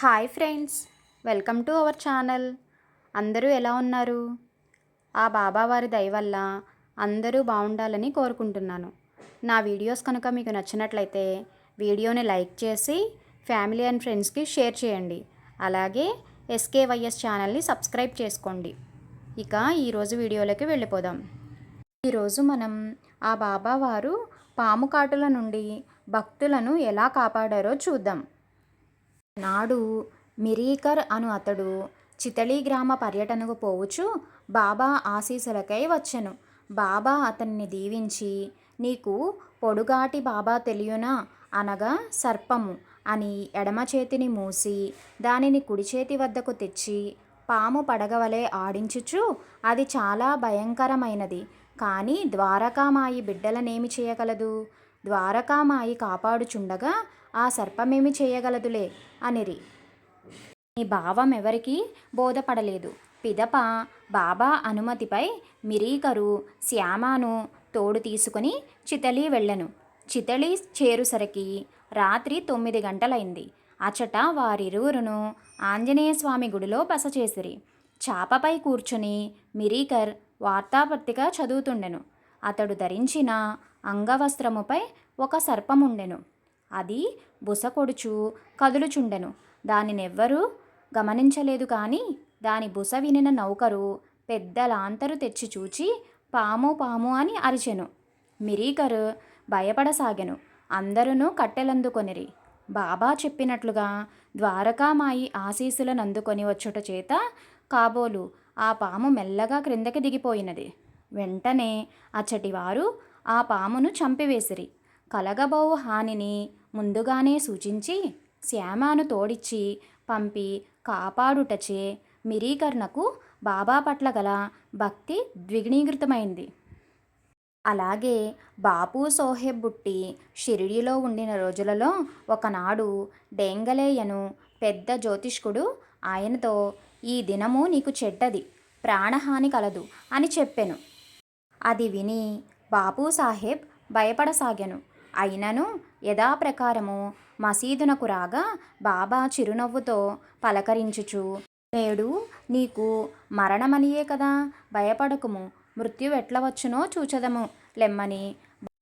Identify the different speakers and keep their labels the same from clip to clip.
Speaker 1: Hi friends welcome to our channel. అందరూ ఎలా ఉన్నారు? ఆ బాబావారి దయ వల్ల అందరూ బాగుండాలని కోరుకుంటున్నాను. నా వీడియోస్ కనుక మీకు నచ్చినట్లయితే వీడియోని లైక్ చేసి ఫ్యామిలీ అండ్ ఫ్రెండ్స్కి షేర్ చేయండి. అలాగే ఎస్కేవైఎస్ ఛానల్ని సబ్స్క్రైబ్ చేసుకోండి. ఇక ఈరోజు వీడియోలోకి వెళ్ళిపోదాం. ఈరోజు మనం ఆ బాబావారు పాము కాటుల నుండి భక్తులను ఎలా కాపాడారో చూద్దాం. నాడు మిరీకర్ అను అతడు చితళి గ్రామ పర్యటనకు పోవచ్చు బాబా ఆశీస్సులకై వచ్చెను. బాబా అతన్ని దీవించి నీకు పొడుగాటి బాబా తెలియనా? అనగా సర్పము అని ఎడమ చేతిని మూసి దానిని కుడి చేతి వద్దకు తెచ్చి పాము పడగవలే ఆడించుచు అది చాలా భయంకరమైనది. కానీ ద్వారకామాయి బిడ్డలనేమి చేయగలదు? ద్వారకామాయి కాపాడుచుండగా ఆ సర్పమేమి చేయగలదులే అనిరి. ఈ భావం ఎవరికీ బోధపడలేదు. పిదప బాబా అనుమతిపై మిరీకరు శ్యామాను తోడు తీసుకుని చితలి వెళ్ళను. చితలి చేరుసరికి రాత్రి తొమ్మిది గంటలైంది. అచట వారిరువురును ఆంజనేయస్వామి గుడిలో బస చేసిరి. చాపపై కూర్చుని మిరీకర్ వార్తాపత్రిక చదువుతుండెను. అతడు ధరించిన అంగవస్త్రముపై ఒక సర్పముండెను. అది బుసకొడుచు కదులుచుండెను. దానినెవ్వరూ గమనించలేదు కానీ దాని బుస వినిన నౌకరు పెద్ద లాంతరు తెచ్చి చూచి పాము పాము అని అరిచెను. మిరీకరు భయపడసాగెను. అందరూ కట్టెలందుకొనిరి. బాబా చెప్పినట్లుగా ద్వారకామాయి ఆశీస్సులనందుకొని వచ్చుట చేత కాబోలు ఆ పాము మెల్లగా క్రిందకి దిగిపోయినది. వెంటనే అచ్చటివారు ఆ పామును చంపివేసిరి. కలగబోవు హానిని ముందుగానే సూచించి శ్యామాను తోడిచ్చి పంపి కాపాడుటచే మిరీకర్ణకు బాబా పట్ల గల భక్తి ద్విగుణీకృతమైంది. అలాగే బాపు సోహెబ్ బుట్టి షిరిడిలో ఉండిన రోజులలో ఒకనాడు డేంగలేయను పెద్ద జ్యోతిష్కుడు ఆయనతో ఈ దినము నీకు చెడ్డది ప్రాణహాని కలదు అని చెప్పెను. అది విని బాపు సాహెబ్ భయపడసాగాను. అయినను యథాప్రకారము మసీదునకు రాగా బాబా చిరునవ్వుతో పలకరించుచు నేడు నీకు మరణమనియే కదా భయపడకుము మృత్యు ఎట్లవచ్చునో చూచదము లెమ్మని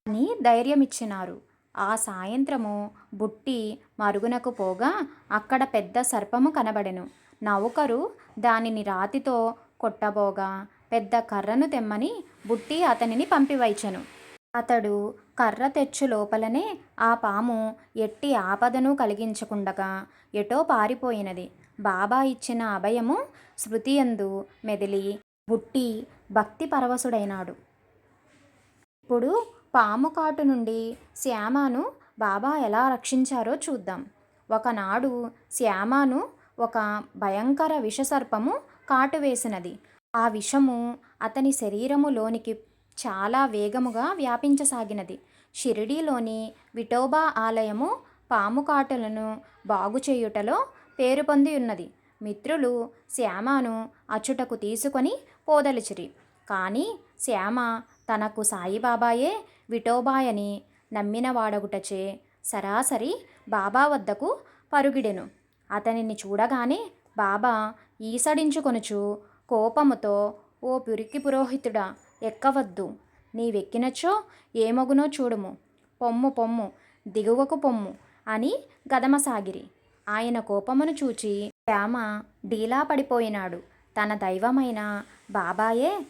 Speaker 1: అని ధైర్యమిచ్చినారు. ఆ సాయంత్రము బుట్టి మరుగునకు పోగా అక్కడ పెద్ద సర్పము కనబడెను. నౌకరు దానిని రాతితో కొట్టబోగా పెద్ద కర్రను తెమ్మని బుట్టి అతనిని పంపివైచెను. అతడు కర్ర తెచ్చు లోపలనే ఆ పాము ఎట్టి ఆపదను కలిగించకుండగా ఎటో పారిపోయినది. బాబా ఇచ్చిన అభయము స్మృతియందు మెదిలి బుట్టి భక్తి పరవశుడైనాడు. ఇప్పుడు పాము కాటు నుండి శ్యామాను బాబా ఎలా రక్షించారో చూద్దాం. ఒకనాడు శ్యామాను ఒక భయంకర విషసర్పము కాటు వేసినది. ఆ విషము అతని శరీరములోనికి చాలా వేగముగా వ్యాపించసాగినది. షిరిడీలోని విఠోబా ఆలయము పాము కాటులను బాగు చేయుటలో పేరు పొంది ఉన్నది మిత్రులు శ్యామను అచ్చుటకు తీసుకొని పోదలిచిరి. కానీ శ్యామ తనకు సాయిబాబాయే విఠోబాయని నమ్మిన వాడగుటచే సరాసరి బాబా వద్దకు పరుగిడెను. అతనిని చూడగానే బాబా ఈసడించుకొనుచు కోపముతో ఓ పురికి పురోహితుడా ఎక్కవద్దు. నీవెక్కినచో ఏమగునో చూడుము. పొమ్ము పొమ్ము దిగువకు పొమ్ము అని గదమసాగిరి. ఆయన కోపమును చూచి శ్యామ డీలా పడిపోయినాడు తన దైవమైన బాబాయే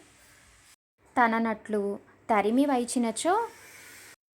Speaker 1: తననట్లు తరిమి వైచినచో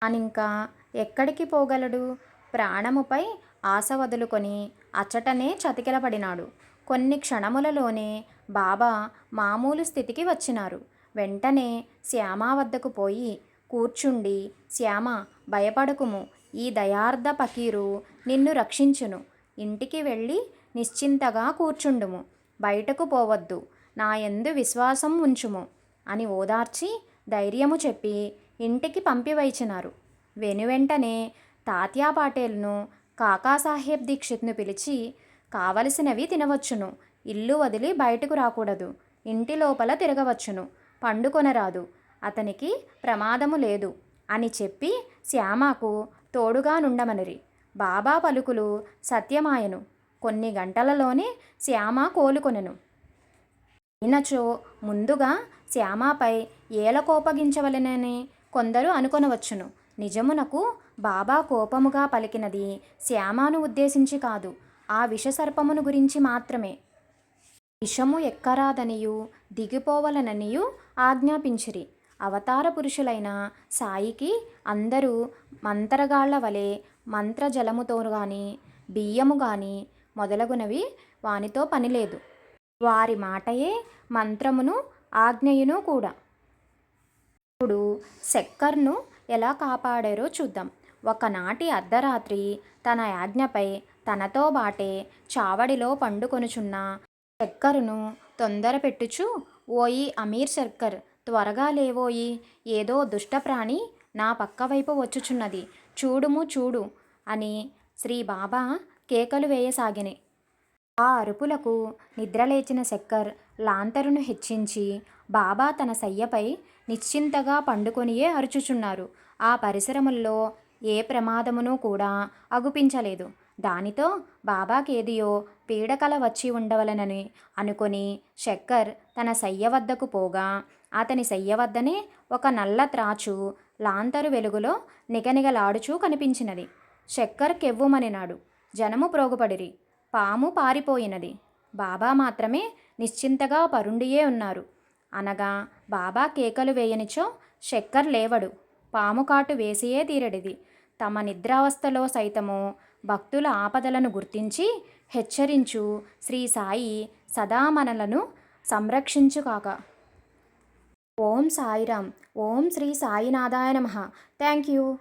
Speaker 1: అనింకా ఎక్కడికి పోగలడు? ప్రాణముపై ఆశ వదులుకొని అచ్చటనే చతికిలపడినాడు. కొన్ని క్షణములలోనే బాబా మామూలు స్థితికి వచ్చినారు. వెంటనే శ్యామ వద్దకు పోయి కూర్చుండి శ్యామ భయపడకుము. ఈ దయార్థ పకీరు నిన్ను రక్షించును. ఇంటికి వెళ్ళి నిశ్చింతగా కూర్చుండుము. బయటకు పోవద్దు. నా ఎందు విశ్వాసం ఉంచుము అని ఓదార్చి ధైర్యము చెప్పి ఇంటికి పంపివైచినారు. వెనువెంటనే తాత్యా పాటేల్ను కాకాసాహెబ్ దీక్షిత్ను పిలిచి కావలసినవి తినవచ్చును. ఇల్లు వదిలి బయటకు రాకూడదు. ఇంటి లోపల తిరగవచ్చును. పండుకొనరాదు. అతనికి ప్రమాదము లేదు అని చెప్పి శ్యామకు తోడుగా నుండమనిరి. బాబా పలుకులు సత్యమాయను. కొన్ని గంటలలోనే శ్యామ కోలుకొనెను. ఈనచో ముందుగా శ్యామపై ఏల కోపగించవలెనని కొందరు అనుకొనవచ్చును. నిజమునకు బాబా కోపముగా పలికినది శ్యామను ఉద్దేశించి కాదు. ఆ విషసర్పమును గురించి మాత్రమే. విషము ఎక్కరాదనియు దిగిపోవలననియు ఆజ్ఞాపించిరి. అవతార పురుషులైన సాయికి అందరూ మంత్రగాళ్ళ వలె మంత్రజలముతో గాని బియ్యము గాని మొదలగునవి వానితో పనిలేదు. వారి మాటయే మంత్రమును ఆజ్ఞయును కూడా. ఇప్పుడు శక్కర్ను ఎలా కాపాడారో చూద్దాం. ఒకనాటి అర్ధరాత్రి తన యాజ్ఞపై తనతో బాటే చావడిలో పండుకొనుచున్న శక్కరును తొందర పెట్టుచు ఓయి అమీర్ శర్కర్ త్వరగా లేవోయి ఏదో దుష్టప్రాణి నా పక్కవైపు వచ్చుచున్నది. చూడుము చూడు అని శ్రీ బాబా కేకలు వేయసాగిని. ఆ అరుపులకు నిద్రలేచిన శక్కర్ లాంతరును హెచ్చించి బాబా తన సయ్యపై నిశ్చింతగా పండుకొనియే అరుచుచున్నారు. ఆ పరిసరముల్లో ఏ ప్రమాదమును కూడా అగుపించలేదు. దానితో బాబాకేదియో పీడకల వచ్చి ఉండవలనని అనుకొని శక్కర్ తన శయ్య వద్దకు పోగా అతని శయ్య వద్దనే ఒక నల్ల త్రాచు లాంతరు వెలుగులో నిగనిగలాడుచూ కనిపించినది. శక్కర్ కెవ్వుమనినాడు. జనము ప్రోగుపడిరి. పాము పారిపోయినది. బాబా మాత్రమే నిశ్చింతగా పరుండియే ఉన్నారు. అనగా బాబా కేకలు వేయనిచో శక్కర్ లేవడు. పాము కాటు వేసియే తీరడిది. తమ నిద్రావస్థలో సైతము భక్తుల ఆపదలను గుర్తించి హెచ్చరించు. శ్రీ సాయి సదా మనలను సంరక్షించుకాక ఓం సాయిరామ్. ఓం శ్రీ సాయినాథాయ నమ. Thank you.